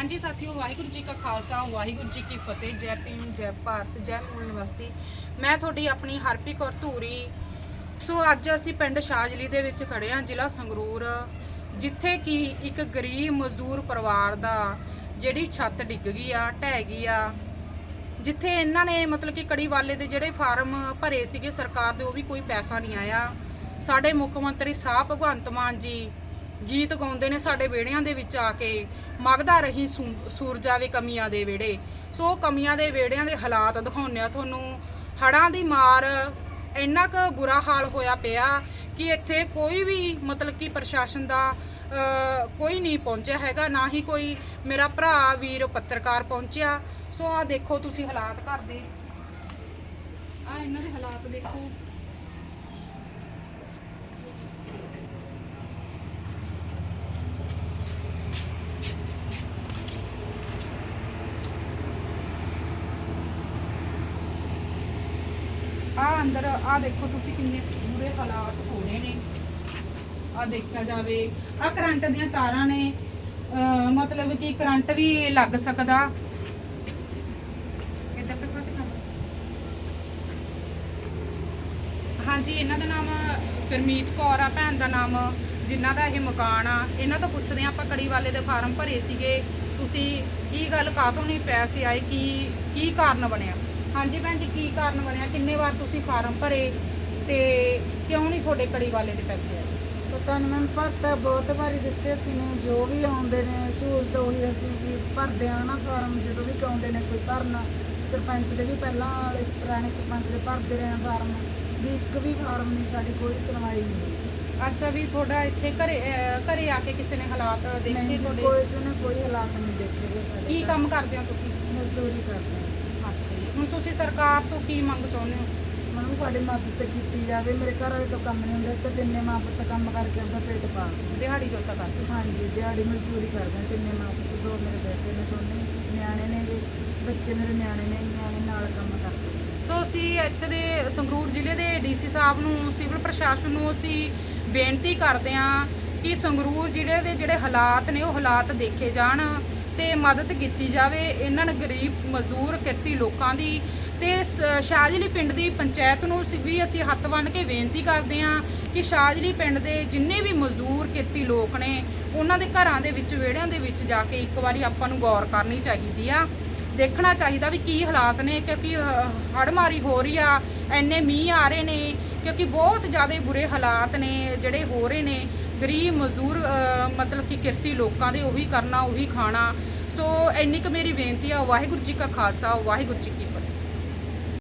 ਹਾਂਜੀ ਸਾਥੀਓ, ਵਾਹਿਗੁਰੂ ਜੀ ਕਾ ਖਾਲਸਾ, ਵਾਹਿਗੁਰੂ ਜੀ ਕੀ ਫਤਿਹ। ਜੈ ਭੀਮ, ਜੈ ਭਾਰਤ, ਜੈ ਮੂਲ ਨਿਵਾਸੀ। ਮੈਂ ਤੁਹਾਡੀ ਆਪਣੀ ਹਰਪੀ ਕੌਰ ਧੂਰੀ। ਸੋ ਅੱਜ ਅਸੀਂ ਪਿੰਡ ਸ਼ਾਜਲੀ ਦੇ ਵਿੱਚ ਖੜੇ ਹਾਂ, ਜ਼ਿਲ੍ਹਾ ਸੰਗਰੂਰ, ਜਿੱਥੇ ਕਿ ਇੱਕ ਗਰੀਬ ਮਜ਼ਦੂਰ ਪਰਿਵਾਰ ਦਾ ਜਿਹੜੀ ਛੱਤ ਡਿੱਗ ਗਈ ਆ, ਢਹਿ ਗਈ ਆ। ਜਿੱਥੇ ਇਹਨਾਂ ਨੇ ਮਤਲਬ ਕਿ ਕੜੀ ਵਾਲੇ ਦੇ ਜਿਹੜੇ ਫਾਰਮ ਭਰੇ ਸੀਗੇ ਸਰਕਾਰ ਦੇ, ਉਹ ਵੀ ਕੋਈ ਪੈਸਾ ਨਹੀਂ ਆਇਆ। ਸਾਡੇ ਮੁੱਖ ਮੰਤਰੀ ਸਾਹਿਬ ਭਗਵੰਤ ਮਾਨ ਜੀ ਗੀਤ ਗਾਉਂਦੇ ਨੇ ਸਾਡੇ ਵਿਹੜਿਆਂ ਦੇ ਵਿੱਚ ਆ ਕੇ। ਮਗਦਾ ਰਹੀ ਸੂ- ਸੂਰਜਾ ਵੇ ਕਮੀਆਂ ਦੇ ਵਿਹੜੇ। ਸੋ ਕਮੀਆਂ ਦੇ ਵਿਹੜਿਆਂ ਦੇ ਹਾਲਾਤ ਦਿਖਾਉਂਦੇ ਆ ਤੁਹਾਨੂੰ। ਹੜਾਂ ਦੀ ਮਾਰ ਇੰਨਾ ਕੁ ਬੁਰਾ ਹਾਲ ਹੋਇਆ ਪਿਆ ਕਿ ਇੱਥੇ ਕੋਈ ਵੀ ਮਤਲਬ ਕਿ ਪ੍ਰਸ਼ਾਸਨ ਦਾ ਕੋਈ ਨਹੀਂ ਪਹੁੰਚਿਆ ਹੈਗਾ। ਨਾ ਹੀ ਕੋਈ ਮੇਰਾ ਭਰਾ ਵੀਰ ਪੱਤਰਕਾਰ ਪਹੁੰਚਿਆ। ਸੋ ਆ ਦੇਖੋ ਤੁਸੀਂ ਹਾਲਾਤ ਘਰ ਦੇ। ਆ ਇਹਨਾਂ ਦੇ ਹਾਲਾਤ ਦੇਖੋ। ਆ ਅੰਦਰ, ਆ ਦੇਖੋ ਤੁਸੀਂ ਕਿੰਨੇ ਬੁਰੇ ਹਾਲਾਤ ਹੋ ਰਹੇ ਨੇ। ਆ ਦੇਖਿਆ ਜਾਵੇ, ਆ ਕਰੰਟ ਦੀਆਂ ਤਾਰਾਂ ਨੇ। ਮਤਲਬ ਕਿ ਕਰੰਟ ਵੀ ਲੱਗ ਸਕਦਾ। ਇੱਧਰ ਤੱਕ ਹਾਂਜੀ, ਇਹਨਾਂ ਦਾ ਨਾਮ ਗੁਰਮੀਤ ਕੌਰ ਆ, ਭੈਣ ਦਾ ਨਾਮ। ਜਿਨ੍ਹਾਂ ਦਾ ਇਹ ਮਕਾਨ ਆ, ਇਹਨਾਂ ਤੋਂ ਪੁੱਛਦੇ ਆ ਆਪਾਂ ਕੜੀ ਵਾਲੇ ਦੇ ਫਾਰਮ ਭਰੇ ਸੀਗੇ। ਤੁਸੀਂ ਕੀ ਗੱਲ ਕਾਹਤੋਂ ਨਹੀਂ ਪੈਸੇ ਆਏ? ਕੀ ਕੀ ਕਾਰਨ ਬਣਿਆ? ਹਾਂਜੀ ਭੈਣ ਜੀ ਕੀ ਕਾਰਨ ਬਣਿਆ? ਕਿੰਨੇ ਵਾਰ ਤੁਸੀਂ ਫਾਰਮ ਭਰੇ ਤੇ ਕਿਉਂ ਨਹੀਂ ਤੁਹਾਡੇ ਕੜੀ ਵਾਲੇ ਦੇ ਪੈਸੇ ਆਏ? ਪਤਾ ਨਹੀਂ ਮੈਂ ਭਰਤਾ ਬਹੁਤ ਵਾਰੀ ਦਿੱਤੇ ਸੀ ਨੇ ਜੋ ਵੀ ਆਉਂਦੇ ਨੇ ਸਹੂਲਤ ਉਹੀ ਅਸੀਂ ਵੀ ਭਰਦੇ ਆ ਨਾ ਫਾਰਮ ਜਦੋਂ ਵੀ ਆਉਂਦੇ ਨੇ ਕੋਈ ਭਰਨਾ ਸਰਪੰਚ ਦੇ ਵੀ ਪਹਿਲਾਂ ਵਾਲੇ ਪੁਰਾਣੇ ਸਰਪੰਚ ਦੇ ਭਰਦੇ ਰਹੇ ਆ ਫਾਰਮ ਵੀ ਇੱਕ ਵੀ ਫਾਰਮ ਨਹੀਂ ਸਾਡੀ ਕੋਈ ਸੁਣਵਾਈ ਨਹੀਂ ਹੋਈ। ਅੱਛਾ ਵੀ ਤੁਹਾਡਾ ਇੱਥੇ ਘਰੇ ਅਹ ਘਰੇ ਆ ਕੇ ਕਿਸੇ ਨੇ ਹਾਲਾਤ ਦੇਖੇ ਨਹੀਂ ਜੀ ਤੁਹਾਡੇ? ਕੋਈ ਨੇ ਕੋਈ ਹਾਲਾਤ ਨਹੀਂ ਦੇਖੇ ਗਏ ਸਾਡੇ ਕੀ ਘਰ। ਕੰਮ ਕਰਦੇ ਹੋ ਤੁਸੀਂ? ਮਜ਼ਦੂਰੀ ਕਰਦੇ ਆ ਹੁਣ ਤੁਸੀਂ ਸਰਕਾਰ ਤੋਂ ਕੀ ਮੰਗ ਚਾਹੁੰਦੇ ਹੋ? ਮੈਨੂੰ ਸਾਡੀ ਮਦਦ ਕੀਤੀ ਜਾਵੇ। ਮੇਰੇ ਘਰ ਵਾਲੇ ਤੋਂ ਕੰਮ ਨਹੀਂ ਹੁੰਦਾ ਇਸ ਤੇ ਤਿੰਨੇ ਮਾਂ ਪੁੱਤ ਕੰਮ ਕਰਕੇ ਆਪਦਾ ਪੇਟ ਪਾਲਦੇ। ਦਿਹਾੜੀ ਜੋਤਾ ਕਰਦੇ ਹੋ? ਹਾਂਜੀ ਦਿਹਾੜੀ ਮਜ਼ਦੂਰੀ ਕਰਦੇ ਆ, ਤਿੰਨੇ ਮਾਂ ਪੁੱਤ ਦੋ ਮੇਰੇ ਬੇਟੇ ਨੇ ਦੋਨੇ ਨਿਆਣੇ ਨੇ ਗੇ, ਬੱਚੇ ਮੇਰੇ ਨਿਆਣੇ ਨੇ ਨਿਆਣੇ ਨਾਲ ਕੰਮ ਕਰਦੇ ਨੇ। ਸੋ ਅਸੀਂ ਇੱਥੇ ਦੇ ਸੰਗਰੂਰ ਜ਼ਿਲ੍ਹੇ ਦੇ ਡੀਸੀ ਸਾਹਿਬ ਨੂੰ ਸਿਵਲ ਪ੍ਰਸ਼ਾਸਨ ਨੂੰ ਅਸੀਂ ਬੇਨਤੀ ਕਰਦੇ ਹਾਂ ਕਿ ਸੰਗਰੂਰ ਜ਼ਿਲ੍ਹੇ ਦੇ ਜਿਹੜੇ ਹਾਲਾਤ ਨੇ ਉਹ ਹਾਲਾਤ ਦੇਖੇ ਜਾਣ। ਤੇ ਮਦਦ ਕੀਤੀ ਜਾਵੇ ਇਹਨਾਂ ਨੂੰ ਗਰੀਬ, ਮਜ਼ਦੂਰ, ਕਿਰਤੀ ਲੋਕਾਂ ਦੀ ਤੇ ਸ- ਸ਼ਾਜਲੀ ਪਿੰਡ ਦੀ ਪੰਚਾਇਤ ਨੂੰ ਵੀ ਅਸੀਂ ਹੱਥ ਬੰਨ੍ਹ ਕੇ ਬੇਨਤੀ ਕਰਦੇ ਹਾਂ ਕਿ ਸ਼ਾਜਲੀ ਪਿੰਡ ਦੇ ਜਿੰਨੇ ਵੀ ਮਜ਼ਦੂਰ, ਕਿਰਤੀ ਲੋਕ ਨੇ, ਉਹਨਾਂ ਦੇ ਘਰਾਂ ਦੇ ਵਿੱਚ, ਵਿਹੜਿਆਂ ਦੇ ਵਿੱਚ ਜਾ ਕੇ ਇੱਕ ਵਾਰੀ ਆਪਾਂ ਨੂੰ ਗੌਰ ਕਰਨੀ ਚਾਹੀਦੀ ਆ। ਦੇਖਣਾ ਚਾਹੀਦਾ ਵੀ ਕੀ ਹਾਲਾਤ ਨੇ ਕਿਉਂਕਿ ਹੜਮਾਰੀ ਹੋ ਰਹੀ ਆ ਐਨੇ ਮੀਂਹ ਆ ਰਹੇ ਨੇ, ਕਿਉਂਕਿ ਬਹੁਤ ਜ਼ਿਆਦਾ ਬੁਰੇ ਹਾਲਾਤ ਨੇ ਜਿਹੜੇ ਹੋ ਰਹੇ ਨੇ। ਗਰੀਬ ਮਜ਼ਦੂਰ ਮਤਲਬ ਕਿ ਕਿਰਤੀ ਲੋਕਾਂ ਦੇ ਉਹੀ ਕਰਨਾ, ਉਹੀ ਖਾਣਾ। ਸੋ ਇੰਨੀ ਕੁ ਮੇਰੀ ਬੇਨਤੀ ਆ, ਵਾਹਿਗੁਰੂ ਜੀ ਕਾ ਖਾਲਸਾ, ਵਾਹਿਗੁਰੂ ਜੀ ਕੀ